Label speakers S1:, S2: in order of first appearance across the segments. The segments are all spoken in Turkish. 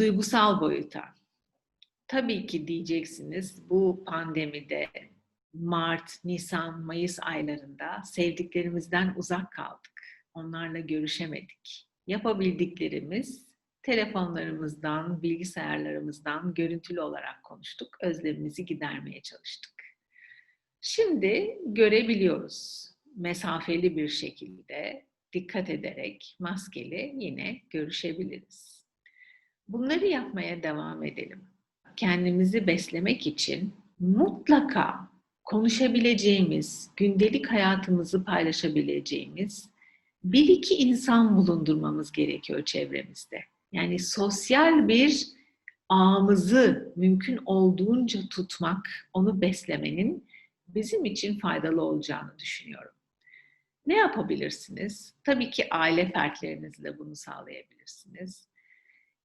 S1: duygusal boyuta. Tabii ki diyeceksiniz bu pandemide Mart, Nisan, Mayıs aylarında sevdiklerimizden uzak kaldık. Onlarla görüşemedik. Yapabildiklerimiz telefonlarımızdan, bilgisayarlarımızdan görüntülü olarak konuştuk. Özlemimizi gidermeye çalıştık. Şimdi görebiliyoruz. Mesafeli bir şekilde dikkat ederek maskeli yine görüşebiliriz. Bunları yapmaya devam edelim. Kendimizi beslemek için mutlaka konuşabileceğimiz, gündelik hayatımızı paylaşabileceğimiz bir iki insan bulundurmamız gerekiyor çevremizde. Yani sosyal bir ağımızı mümkün olduğunca tutmak, onu beslemenin bizim için faydalı olacağını düşünüyorum. Ne yapabilirsiniz? Tabii ki aile fertlerinizle bunu sağlayabilirsiniz.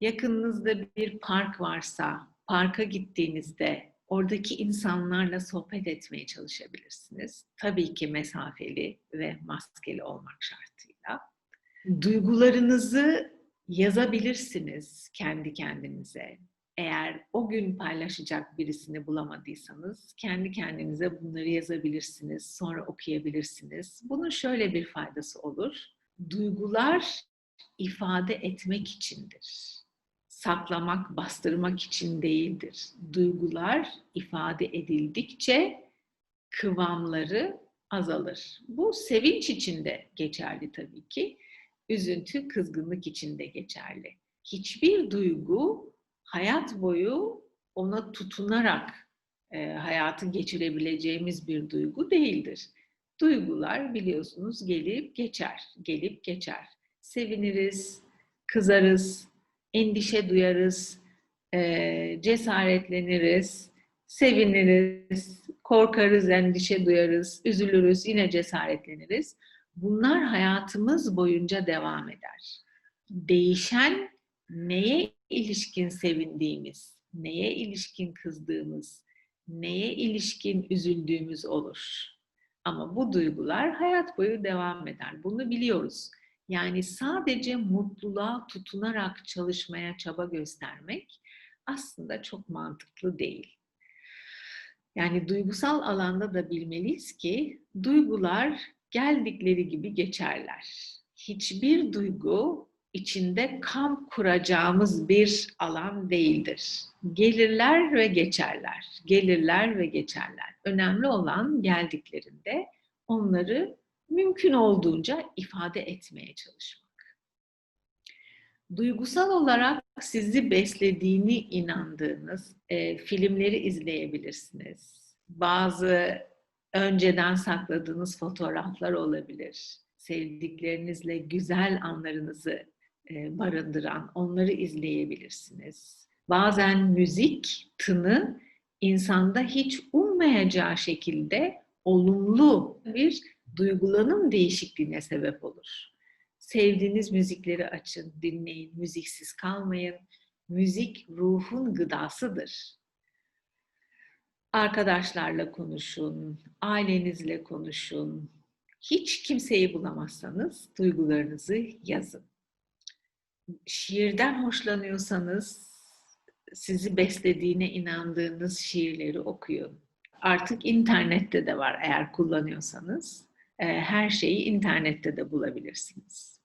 S1: Yakınınızda bir park varsa, parka gittiğinizde oradaki insanlarla sohbet etmeye çalışabilirsiniz. Tabii ki mesafeli ve maskeli olmak şartıyla. Duygularınızı yazabilirsiniz kendi kendinize. Eğer o gün paylaşacak birisini bulamadıysanız kendi kendinize bunları yazabilirsiniz, sonra okuyabilirsiniz. Bunun şöyle bir faydası olur. Duygular ifade etmek içindir. Saklamak, bastırmak için değildir. Duygular ifade edildikçe kıvamları azalır. Bu sevinç için de geçerli tabii ki. Üzüntü, kızgınlık için de geçerli. Hiçbir duygu hayat boyu ona tutunarak e, hayatı geçirebileceğimiz bir duygu değildir. Duygular biliyorsunuz gelip geçer, gelip geçer. Seviniriz, kızarız, endişe duyarız, e, cesaretleniriz, seviniriz, korkarız, endişe duyarız, üzülürüz, yine cesaretleniriz. Bunlar hayatımız boyunca devam eder. Değişen neye ilişkin sevindiğimiz, neye ilişkin kızdığımız, neye ilişkin üzüldüğümüz olur. Ama bu duygular hayat boyu devam eder. Bunu biliyoruz. Yani sadece mutluluğa tutunarak çalışmaya çaba göstermek aslında çok mantıklı değil. Yani duygusal alanda da bilmeliyiz ki duygular geldikleri gibi geçerler. Hiçbir duygu içinde kamp kuracağımız bir alan değildir. Gelirler ve geçerler. Gelirler ve geçerler. Önemli olan geldiklerinde onları mümkün olduğunca ifade etmeye çalışmak. Duygusal olarak sizi beslediğini inandığınız e, filmleri izleyebilirsiniz. Bazı önceden sakladığınız fotoğraflar olabilir. Sevdiklerinizle güzel anlarınızı e, barındıran, onları izleyebilirsiniz. Bazen müzik tını insanda hiç ummayacağı şekilde olumlu bir duygulanım değişikliğine sebep olur. Sevdiğiniz müzikleri açın, dinleyin, müziksiz kalmayın. Müzik ruhun gıdasıdır. Arkadaşlarla konuşun, ailenizle konuşun. Hiç kimseyi bulamazsanız duygularınızı yazın şiirden hoşlanıyorsanız sizi beslediğine inandığınız şiirleri okuyun. Artık internette de var eğer kullanıyorsanız. Her şeyi internette de bulabilirsiniz.